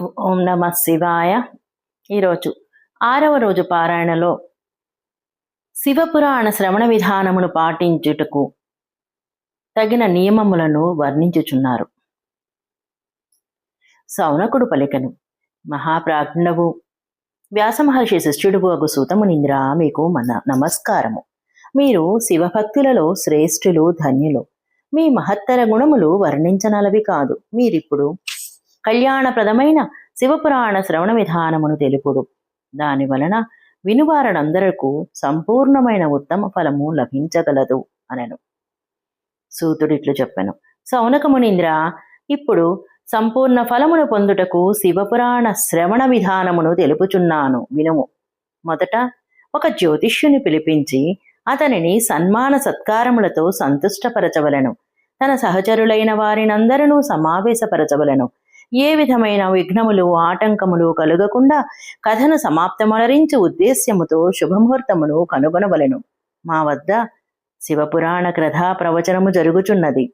ఓం నమ శివాయ. ఈరోజు ఆరవ రోజు పారాయణలో శివపురాణ శ్రవణ విధానమును పాటించుటకు తగిన నియమములను వర్ణించుచున్నారు. సౌనకుడు పలికను మహాప్రాజ్ఞవు వ్యాసమహర్షి శిష్యుడు అగు సూతమునింద్ర మీకు మన నమస్కారము. మీరు శివభక్తులలో శ్రేష్ఠులు ధన్యులు. మీ మహత్తర గుణములు వర్ణించనలవి కాదు. మీరిప్పుడు కళ్యాణప్రదమైన శివపురాణ శ్రవణ విధానమును తెలుపుడు దాని వలన వినువారనందరకు సంపూర్ణమైన ఉత్తమ ఫలము లభించగలదు అనెను. సూతుడిట్లు చెప్పెను. సౌనకమునింద్ర ఇప్పుడు సంపూర్ణ ఫలమును పొందుటకు శివపురాణ శ్రవణ విధానమును తెలుపుచున్నాను వినుము. మొదట ఒక జ్యోతిష్యుని పిలిపించి అతనిని సన్మాన సత్కారములతో సంతుష్టపరచవలెను. తన సహచరులైన వారినందరూ సమావేశపరచవలెను. ఏ విధమైన విఘ్నములు ఆటంకములు కలుగకుండా కథను సమాప్తమలరించు ఉద్దేశ్యముతో శుభముహూర్తమును కనుగొనవలెను. మా వద్ద శివపురాణ కథా ప్రవచనము జరుగుచున్నది.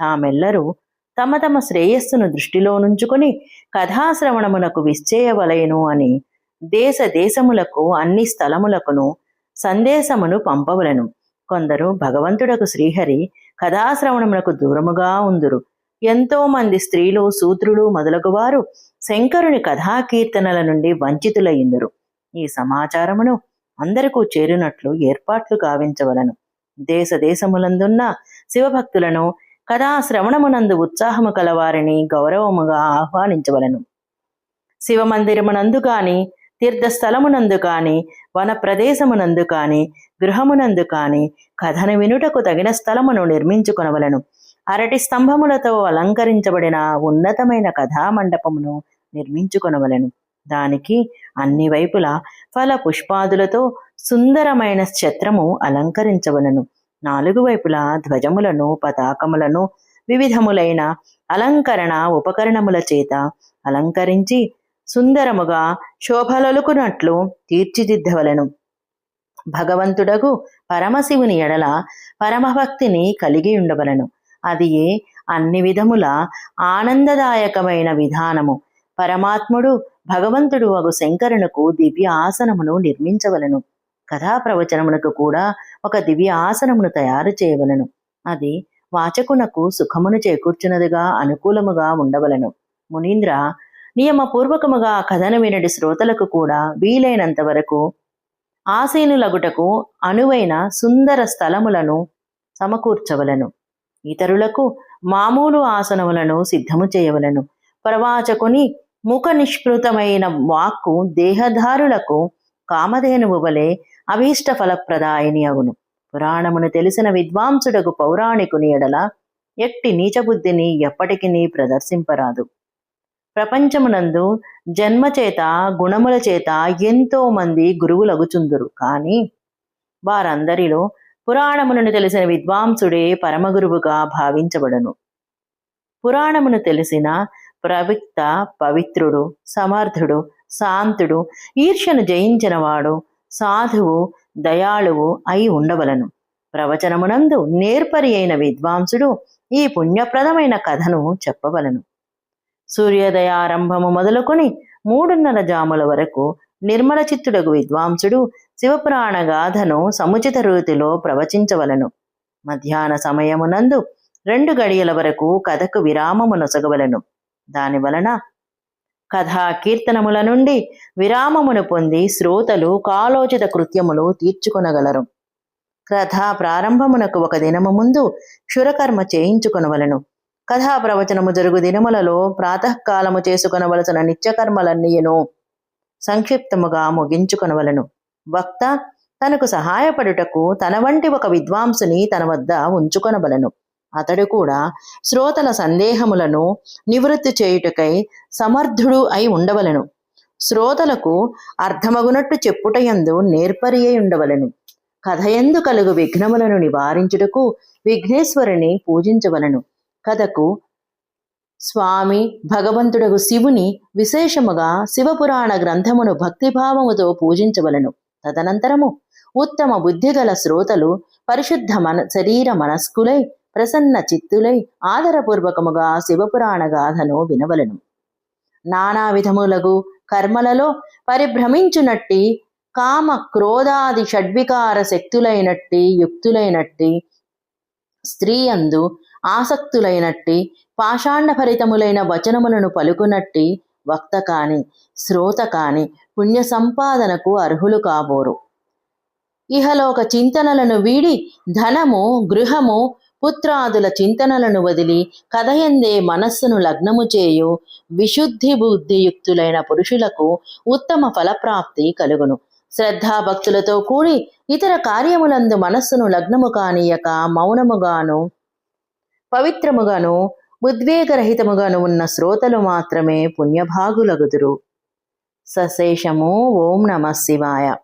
తామెల్లరూ తమ తమ శ్రేయస్సును దృష్టిలో నుంచుకొని కథాశ్రవణమునకు విశ్చేయవలయను అని దేశ దేశములకు అన్ని స్థలములకును సందేశమును పంపవలను. కొందరు భగవంతుడకు శ్రీహరి కథాశ్రవణమునకు దూరముగా ఉందురు. ఎంతో మంది స్త్రీలు సూత్రులు మొదలగువారు శంకరుని కథాకీర్తనల నుండి వంచితులయ్యిందరు ఈ సమాచారమును అందరికూ చేరినట్లు ఏర్పాట్లు గావించవలను. దేశ దేశములందున్న శివభక్తులను కథాశ్రవణమునందు ఉత్సాహము కలవారిని గౌరవముగా ఆహ్వానించవలను. శివమందిరమునందు గాని తీర్థస్థలమునందు కాని వన ప్రదేశమునందు కాని గృహమునందు కాని కథను వినుటకు తగిన స్థలమును నిర్మించుకొనవలను. అరటి స్తంభములతో అలంకరించబడిన ఉన్నతమైన కథామండపమును నిర్మించుకొనవలెను. దానికి అన్ని వైపులా ఫల పుష్పాదులతో సుందరమైన ఛత్రము అలంకరించవలను. నాలుగు వైపులా ధ్వజములను పతాకములను వివిధములైన అలంకరణ ఉపకరణముల చేత అలంకరించి సుందరముగా శోభలొలుకున్నట్లు తీర్చిదిద్దవలను. భగవంతుడగు పరమశివుని ఎడల పరమభక్తిని కలిగి ఉండవలను. అది ఏ అన్ని విధముల ఆనందదాయకమైన విధానము. పరమాత్ముడు భగవంతుడు అగు శంకరునకు దివ్య ఆసనమును నిర్మించవలను. కథా ప్రవచనమునకు కూడా ఒక దివ్య ఆసనమును తయారు చేయవలను. అది వాచకునకు సుఖమును చేకూర్చున్నదిగా అనుకూలముగా ఉండవలను. మునీంద్ర నియమపూర్వకముగా కథను వినడి శ్రోతలకు కూడా వీలైనంత వరకు ఆసీనులగుటకు అనువైన సుందర స్థలములను సమకూర్చవలను. ఇతరులకు మామూలు ఆసనములను సిద్ధము చేయవలను. ప్రవాచకుని ముఖ నిష్కృతమైన వాక్కు దేహధారులకు కామధేనువు వలె అభీష్ట ఫలప్రదాయిని అగును పురాణమును తెలిసిన విద్వాంసుడకు పౌరాణికుని ఎడల ఎట్టి నీచబుద్ధిని ఎప్పటికీ ప్రదర్శింపరాదు. ప్రపంచమునందు జన్మచేత గుణముల చేత ఎంతో మంది గురువులగుచుందురు. కానీ వారందరిలో పురాణములను తెలిసిన విద్వాంసుడే పరమగురువుగా భావించబడను. పురాణమును తెలిసిన ప్రవిక్త పవిత్రుడు సమర్థుడు శాంతుడు ఈర్ష్యను జయించినవాడు సాధువు దయాళువు అయి ఉండవలను. ప్రవచనమునందు నేర్పరి అయిన విద్వాంసుడు ఈ పుణ్యప్రదమైన కథను చెప్పవలను. సూర్యోదయారంభము మొదలుకొని మూడున్నర జాముల వరకు నిర్మల చిత్తుడగు విద్వాంసుడు శివపురాణ గాథను సముచిత రీతిలో ప్రవచించవలను. మధ్యాహ్న సమయమునందు రెండు గడియల వరకు కథకు విరామము నొసగవలను. దాని వలన కథా కీర్తనముల నుండి విరామమును పొంది శ్రోతలు కాలోచిత కృత్యములు తీర్చుకొనగలరు. కథా ప్రారంభమునకు ఒక దినము ముందు క్షురకర్మ చేయించుకొనవలను. కథా ప్రవచనము జరుగు దినములలో ప్రాతకాలము చేసుకొనవలసిన నిత్యకర్మలన్నీయును సంక్షిప్తముగా ముగించుకొనవలను. వక్త తనకు సహాయపడుటకు తన వంటి ఒక విద్వాంసుని తన వద్ద ఉంచుకొనబలను అతడు కూడా శ్రోతల సందేహములను నివృత్తి చేయుటకై సమర్థుడు అయి ఉండవలను. శ్రోతలకు అర్థమగునట్టు చెప్పుటయందు నేర్పరి అయి ఉండవలను. కథయందు కలుగు విఘ్నములను నివారించుటకు విఘ్నేశ్వరుని పూజించవలను. కథకు స్వామి భగవంతుడగు శివుని విశేషముగా శివపురాణ గ్రంథమును భక్తిభావముతో పూజించవలను. తదనంతరము ఉత్తమ బుద్ధిగల శ్రోతలు పరిశుద్ధ మన శరీర మనస్కులై ప్రసన్న చిత్తులై ఆదరపూర్వకముగా శివపురాణ గాథను వినవలను. నానా విధములగు కర్మలలో పరిభ్రమించునట్టి కామ క్రోధాది షడ్వికార శక్తులైనట్టి యుక్తులైనట్టి స్త్రీ అందు ఆసక్తులైనట్టి పాషాండ భరితములైన వచనములను పలుకునట్టి వక్త కాని శ్రోత కాని పుణ్య సంపాదనకు అర్హులు కాబోరు. ఇహలోక చింతనలను వీడి ధనము గృహము పుత్రాదుల చింతనలను వదిలి కథయందే మనస్సును లగ్నము చేయు విశుద్ధి బుద్ధియుక్తులైన పురుషులకు ఉత్తమ ఫలప్రాప్తి కలుగును. శ్రద్ధాభక్తులతో కూడి ఇతర కార్యములందు మనస్సును లగ్నము కానీయక మౌనముగాను పవిత్రముగాను ఉద్వేగరహితముగాను ఉన్న శ్రోతలు మాత్రమే పుణ్యభాగులగుదురు. సశేషము ఓం నమ శివాయ.